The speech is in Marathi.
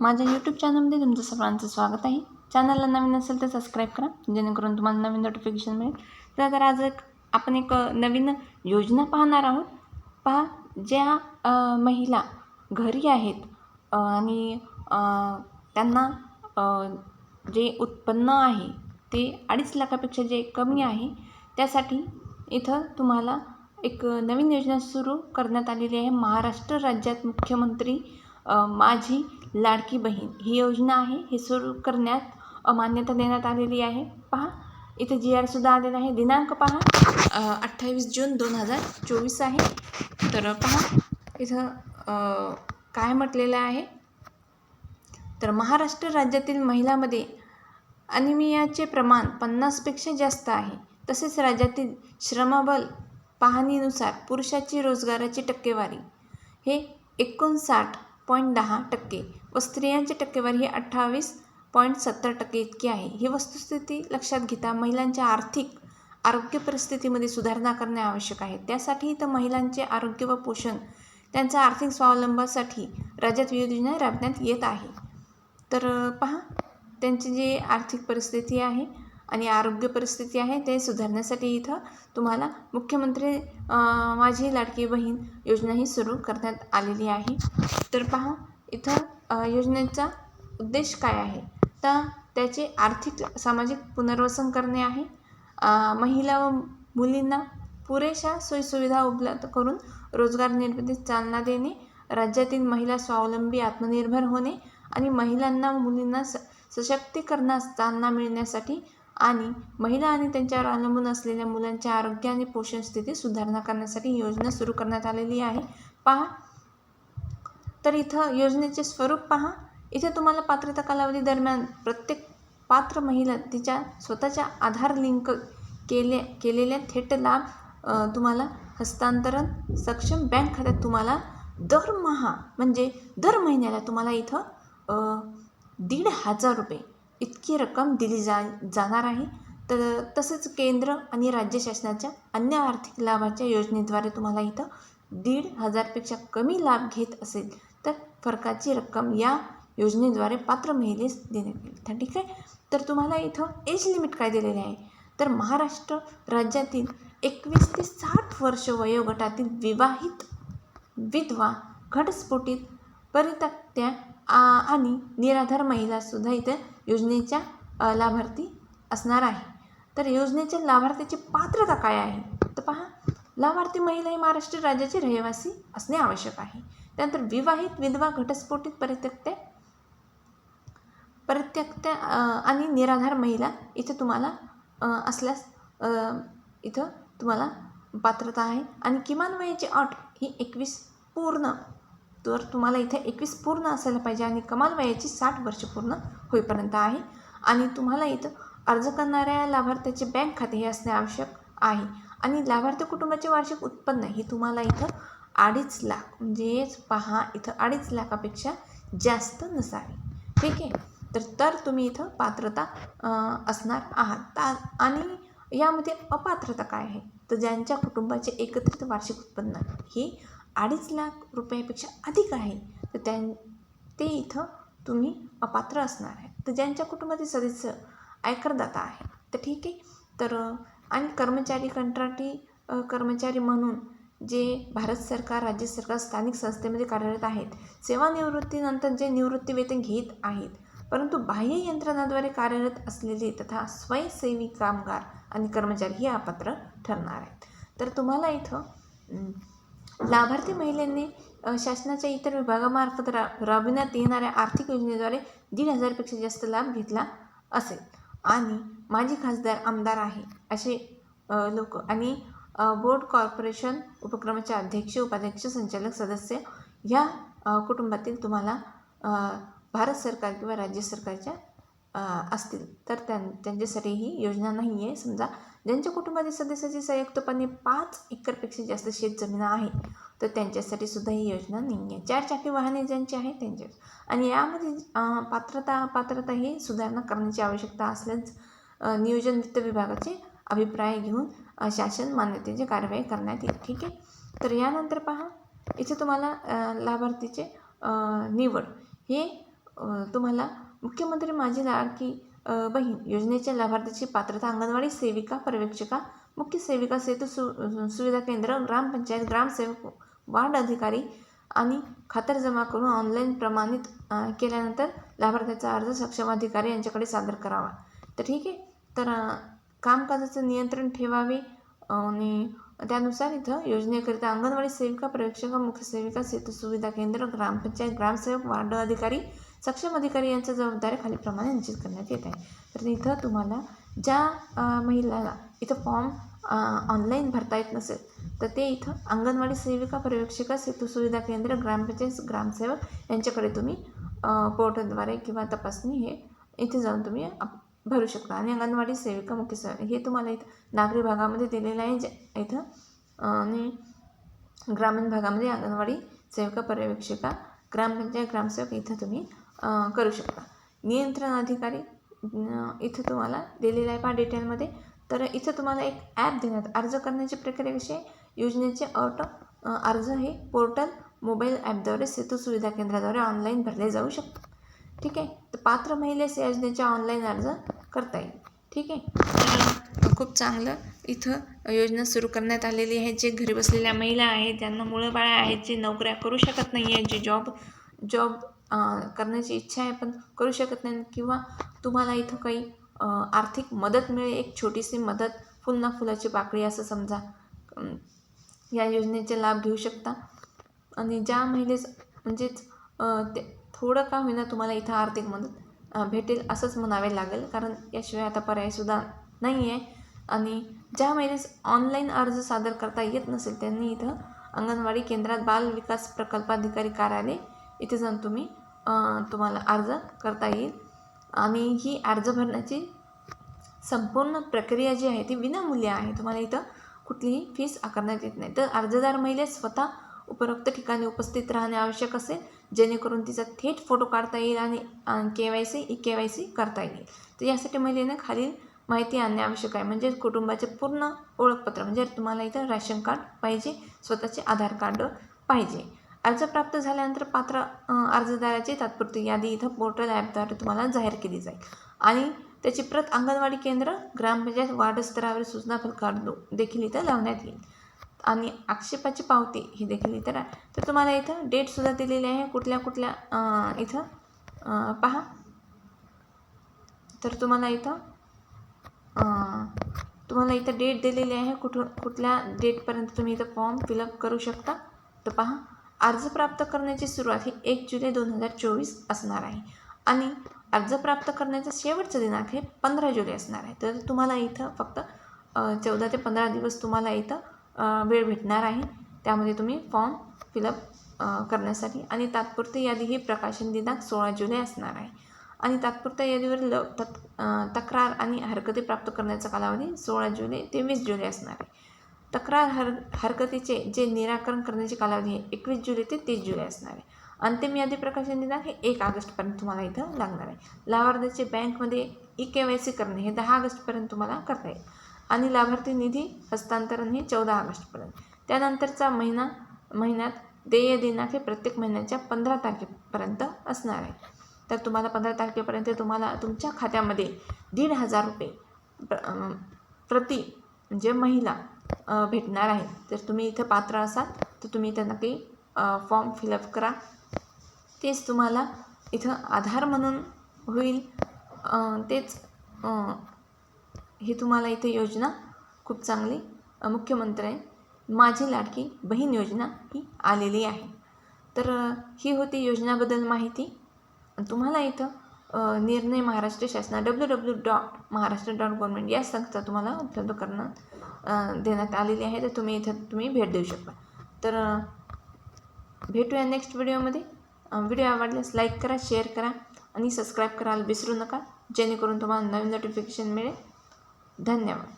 माझ्या यूट्यूब चॅनलमध्ये तुमचं सर्वांचं स्वागत आहे. चॅनलला नवीन असेल तर सबस्क्राईब करा जेणेकरून तुम्हाला नवीन नोटिफिकेशन मिळेल. तर तर आज एक आपण एक नवीन योजना पाहणार आहोत. पहा ज्या महिला घरी आहेत आणि त्यांना जे उत्पन्न आहे ते अडीच लाखापेक्षा जे कमी आहे त्यासाठी इथं तुम्हाला एक नवीन योजना सुरू करण्यात आलेली आहे. महाराष्ट्र राज्यात मुख्यमंत्री माझी लाडकी बहीण. ही योजना आहे हे सुरू करण्यात अमान्यता मान्यता देण्यात आलेली आहे. पहा इथे जी आरसुद्धा आलेला आहे. दिनांक पहा. अठ्ठावीस जून दोन हजार चोवीस आहे. तर पहा इथं काय म्हटलेलं आहे? तर महाराष्ट्र राज्यातील महिलामध्ये अनिमियाचे प्रमाण पन्नासपेक्षा जास्त आहे. तसेच राज्यातील श्रमबल पाहणीनुसार पुरुषाची रोजगाराची टक्केवारी हे एकोणसाठ पॉईंट दहा टक्के व स्त्रियांची टक्केवारी ही अठ्ठावीस पॉईंट सत्तर टक्के इतकी आहे. ही वस्तुस्थिती लक्षात घेता महिलांच्या आर्थिक आरोग्य परिस्थितीमध्ये सुधारणा करणे आवश्यक आहे. त्यासाठी तर महिलांचे आरोग्य व पोषण त्यांचा आर्थिक स्वावलंबासाठी राज्यात विविध योजना राबण्यात येत आहे. तर पहा त्यांची जी आर्थिक परिस्थिती आहे आणि आरोग्य परिस्थिती आहे ते सुधारण्यासाठी इथं तुम्हाला मुख्यमंत्री माझी लाडकी बहीण योजनाही सुरू करण्यात आलेली आहे. तर पहा इथं योजनेचा उद्देश काय आहे? तर त्याचे आर्थिक सामाजिक पुनर्वसन करणे आहे. महिला व मुलींना पुरेशा सोयीसुविधा उपलब्ध करून रोजगार निर्मितीस चालना देणे राज्यातील महिला स्वावलंबी आत्मनिर्भर होणे आणि महिलांना व मुलींना स सशक्तीकरणास चालना मिळण्यासाठी आणि महिला आणि त्यांच्यावर अवलंबून असलेल्या मुलांच्या आरोग्य आणि पोषण स्थिती सुधारणा करण्यासाठी योजना सुरू करण्यात आलेली आहे. पहा. तर इथं योजनेचे स्वरूप पहा. इथे तुम्हाला पात्रता कालावधी दरम्यान प्रत्येक पात्र महिला तिच्या स्वतःच्या आधार लिंक केले केलेल्या थेट लाभ तुम्हाला हस्तांतरण सक्षम बँक खात्यात तुम्हाला दरमहा म्हणजे दर महिन्याला तुम्हाला इथं दीड हजार रुपये इतकी रक्कम दिली जा जाणार आहे. तर तसेच केंद्र आणि राज्य शासनाच्या अन्य आर्थिक लाभाच्या योजनेद्वारे तुम्हाला इथं दीड हजारपेक्षा कमी लाभ घेत असेल तर फरकाची रक्कम या योजनेद्वारे पात्र महिलेस देण्यात येईल. तर ठीक आहे? तर तुम्हाला इथं एज लिमिट काय दिलेले आहे? तर महाराष्ट्र राज्यातील एकवीस ते साठ वर्ष वयोगटातील विवाहित विधवा घटस्फोटित परित्यक्त्या आ- आणि निराधार महिलासुद्धा इथं योजनेच्या लाभार्थी असणार आहे. तर योजनेच्या लाभार्थीची पात्रता काय आहे? तर पहा लाभार्थी महिला ही महाराष्ट्र राज्याची रहिवासी असणे आवश्यक आहे. त्यानंतर विवाहित विधवा घटस्फोटित परित्यक्त्या परित्यक्त्या आणि निराधार महिला इथं तुम्हाला असल्यास इथं तुम्हाला पात्रता आहे. आणि किमान वयाची अट ही एकवीस पूर्ण तर तुम्हाला इथे एकवीस पूर्ण असायला पाहिजे आणि कमाल वयाची साठ वर्ष पूर्ण होईपर्यंत आहे. आणि तुम्हाला इथं अर्ज करणाऱ्या लाभार्थ्याचे बँक खाते हे असणे आवश्यक आहे. आणि लाभार्थी कुटुंबाचे वार्षिक उत्पन्न हे तुम्हाला इथं अडीच लाख म्हणजेच पहा इथं अडीच लाखापेक्षा जास्त नसावे. ठीक आहे? तर तर तुम्ही इथं पात्रता असणार आहात. ता आणि यामध्ये अपात्रता काय आहे? तर ज्यांच्या कुटुंबाचे एकत्रित वार्षिक उत्पन्न ही अडीच लाख रुपयापेक्षा अधिक आहे तर त्यां ते इथं तुम्ही अपात्र असणार आहे. तर ज्यांच्या कुटुंबातील सदस्य आयकरदाता आहे तर ठीक आहे. तर आणि कर्मचारी कंत्राटी कर्मचारी म्हणून जे भारत सरकार राज्य सरकार स्थानिक संस्थेमध्ये कार्यरत आहेत सेवानिवृत्तीनंतर जे निवृत्ती वेतन घेत आहेत परंतु बाह्य यंत्रणाद्वारे कार्यरत असलेले तथा स्वयंसेवी कामगार आणि कर्मचारी हे अपात्र ठरणार आहेत. तर तुम्हाला इथं लाभार्थी महिलांनी शासनाच्या इतर विभागामार्फत रा राबविण्यात येणाऱ्या आर्थिक योजनेद्वारे दीड हजारपेक्षा जास्त लाभ घेतला असेल. आणि माजी खासदार आमदार आहे असे लोक आणि बोर्ड कॉर्पोरेशन उपक्रमाचे अध्यक्ष उपाध्यक्ष संचालक सदस्य ह्या कुटुंबातील तुम्हाला भारत सरकार किंवा राज्य सरकारच्या असतील. तर त्यां त्यांच्यासाठी ही योजना नाही आहे समजा ज्यांच्या कुटुंबातील सदस्याची संयुक्तपणे पाच एकरपेक्षा जास्त शेतजमीन आहे तर त्यांच्यासाठी सुद्धा ही योजना नाही आहे चार चाकी वाहने ज्यांची आहेत त्यांच्या आणि यामध्ये पात्रता पात्रता ही सुधारणा करण्याची आवश्यकता असल्यास नियोजन वित्त विभागाचे अभिप्राय घेऊन शासन मान्यतेची कारवाई करण्यात येईल. ठीक आहे? तर यानंतर पहा इथे तुम्हाला लाभार्थीचे निवड. हे तुम्हाला मुख्यमंत्री माझी लाडकी बहीण योजनेच्या लाभार्थीची पात्रता अंगणवाडी सेविका पर्यवेक्षिका मुख्य सेविका सेतू सु सुविधा केंद्र ग्रामपंचायत ग्रामसेवक वार्ड अधिकारी आणि खातर जमा करून ऑनलाईन प्रमाणित केल्यानंतर लाभार्थ्याचा अर्ज सक्षम अधिकारी यांच्याकडे सादर करावा. तर ठीक आहे. तर कामकाजाचं नियंत्रण ठेवावे आणि त्यानुसार इथं योजनेकरिता अंगणवाडी सेविका पर्यवेक्षिका मुख्य सेविका सेतू सुविधा केंद्र ग्रामपंचायत ग्रामसेवक वार्ड अधिकारी सक्षम अधिकारी यांच्या जबाबदाऱ्या खालीलप्रमाणे निश्चित करण्यात येत आहे. तर इथं तुम्हाला ज्या महिलाला इथं फॉर्म ऑनलाईन भरता येत नसेल तर ते इथं अंगणवाडी सेविका पर्यवेक्षिका सेतू सुविधा केंद्र ग्रामपंचायत ग्रामसेवक यांच्याकडे तुम्ही पोर्टलद्वारे किंवा तपासणी हे इथे जाऊन तुम्ही आप- भरू शकता. आणि अंगणवाडी सेविका मुख्य सेवा हे तुम्हाला इथं नागरी भागामध्ये दिलेलं आहे जे इथं आणि ग्रामीण भागामध्ये अंगणवाडी सेविका पर्यवेक्षिका ग्रामपंचायत ग्रामसेवक इथं तुम्ही करू शकता. नियंत्रण अधिकारी इथं तुम्हाला दिलेला आहे पहा डिटेलमध्ये तर इथं तुम्हाला एक ॲप देण्यात अर्ज करण्याची प्रक्रियेविषयी योजनेचे अट अर्ज हे पोर्टल मोबाईल ॲपद्वारे सेतू सुविधा केंद्राद्वारे ऑनलाईन भरले जाऊ शकतात. ठीक आहे? तर पात्र महिलेस या योजनेचा ऑनलाईन अर्ज करता येईल. ठीक आहे? खूप चांगलं इथं योजना सुरू करण्यात आलेली आहे. जे घरी बसलेल्या महिला आहेत ज्यांना मुळं बाळा आहेत जे नोकऱ्या करू शकत नाही आहे जे जॉब जॉब करण्याची इच्छा आहे पण करू शकत नाही. किंवा तुम्हाला इथं काही आर्थिक मदत मिळेल एक छोटीशी मदत फुल ना फुलाची पाकळी असं समजा या योजनेचे लाभ घेऊ शकता. आणि ज्या महिलेस म्हणजेच ते थोडं का होईना तुम्हाला इथं आर्थिक मदत भेटेल असंच म्हणावे लागेल. कारण याशिवाय आता पर्यायसुद्धा नाही आहे आणि ज्या महिलेस ऑनलाईन अर्ज सादर करता येत नसेल त्यांनी इथं अंगणवाडी केंद्रात बाल विकास प्रकल्पाधिकारी कार्यालय इथे जाऊन तुम्ही तुम्हाला अर्ज करता येईल. आणि ही अर्ज भरण्याची संपूर्ण प्रक्रिया जी आहे ती विनामूल्य आहे. तुम्हाला इथं कुठलीही फीस आकारण्यात येत नाही. तर अर्जदार महिलेस स्वतः उपरोक्त ठिकाणी उपस्थित राहणे आवश्यक असेल. जेणेकरून तिचा थेट फोटो काढता येईल आणि K Y C E K Y C करता येईल. तर यासाठी महिलेनं खालील माहिती आणणे आवश्यक आहे. म्हणजे कुटुंबाचे पूर्ण ओळखपत्र म्हणजे तुम्हाला इथं रॅशन कार्ड पाहिजे स्वतःचे आधार कार्ड पाहिजे. अर्ज प्राप्त झाल्यानंतर पात्र अर्जदाराची तात्पुरती यादी इथं पोर्टल ॲपद्वारे तुम्हाला जाहीर केली जाईल. आणि त्याची प्रत अंगणवाडी केंद्र ग्रामपंचायत वार्ड स्तरावर सूचना फलकावर देखील इथं लावण्यात येईल. आणि आक्षेपाची पावती ही देखील इथं आहे तर तुम्हाला इथं डेटसुद्धा दिलेली आहे. कुठल्या कुठल्या इथं पहा. तर तुम्हाला इथं तुम्हाला इथं डेट दिलेली आहे. कुठून कुठल्या डेटपर्यंत तुम्ही इथं फॉर्म फिलअप करू शकता. तर पहा. अर्ज प्राप्त करण्याची सुरुवात ही एक जुलै दोन हजार चोवीस असणार आहे. आणि अर्ज प्राप्त करण्याचा शेवटचा दिनांक हे पंधरा जुलै असणार आहे. तर तुम्हाला इथं फक्त चौदा ते पंधरा दिवस तुम्हाला इथं वेळ भेटणार आहे. त्यामध्ये तुम्ही फॉर्म फिलअप करण्यासाठी आणि तात्पुरती यादी ही प्रकाशन दिनांक सोळा जुलै असणार आहे. आणि तात्पुरत्या यादीवर ल तत् तक्रार आणि हरकती प्राप्त करण्याचा कालावधी सोळा जुलै ते वीस जुलै असणार आहे. तक्रार हर हरकतीचे जे निराकरण करण्याची कालावधी आहे एकवीस जुलै ते तीस जुलै असणार आहे. अंतिम यादी प्रकाशन दिनांक हे एक ऑगस्टपर्यंत तुम्हाला इथं लागणार आहे. लाभार्थ्याचे बँकमध्ये ई के वाय सी करणे हे दहा ऑगस्टपर्यंत तुम्हाला करता येईल. आणि लाभार्थी निधी हस्तांतरण हे चौदा ऑगस्टपर्यंत. त्यानंतरचा महिना महिन्यात देय दिनांक हे प्रत्येक महिन्याच्या पंधरा तारखेपर्यंत असणार आहे. तर तुम्हाला पंधरा तारखेपर्यंत तुम्हाला तुमच्या खात्यामध्ये दीड हजार रुपये प्र- प्रति म्हणजे महिला भेटणार आहे. तर तुम्ही इथं पात्र असाल तर तुम्ही त्यांना काही फॉर्म फिलअप करा. तेच तुम्हाला इथं आधार म्हणून होईल. तेच हे ही तुम्हाला इथे योजना खूप चांगली मुख्यमंत्री माझी लाडकी बहीण योजना ही आलेली आहे. तर ही होती योजनाबद्दल माहिती. तुम्हाला इथं निर्णय Maharashtra शासना W W dot Maharashtra dot government या संस्था तुम्हाला उपलब्ध करणं देण्यात आलेली आहे तर तुम्ही इथं तुम्ही भेट देऊ शकता. तर भेटूया नेक्स्ट व्हिडिओमध्ये व्हिडिओ आवडल्यास लाईक करा शेअर करा आणि सबस्क्राईब करायला विसरू नका. जेणेकरून तुम्हाला नवीन नोटिफिकेशन मिळेल. धन्यवाद.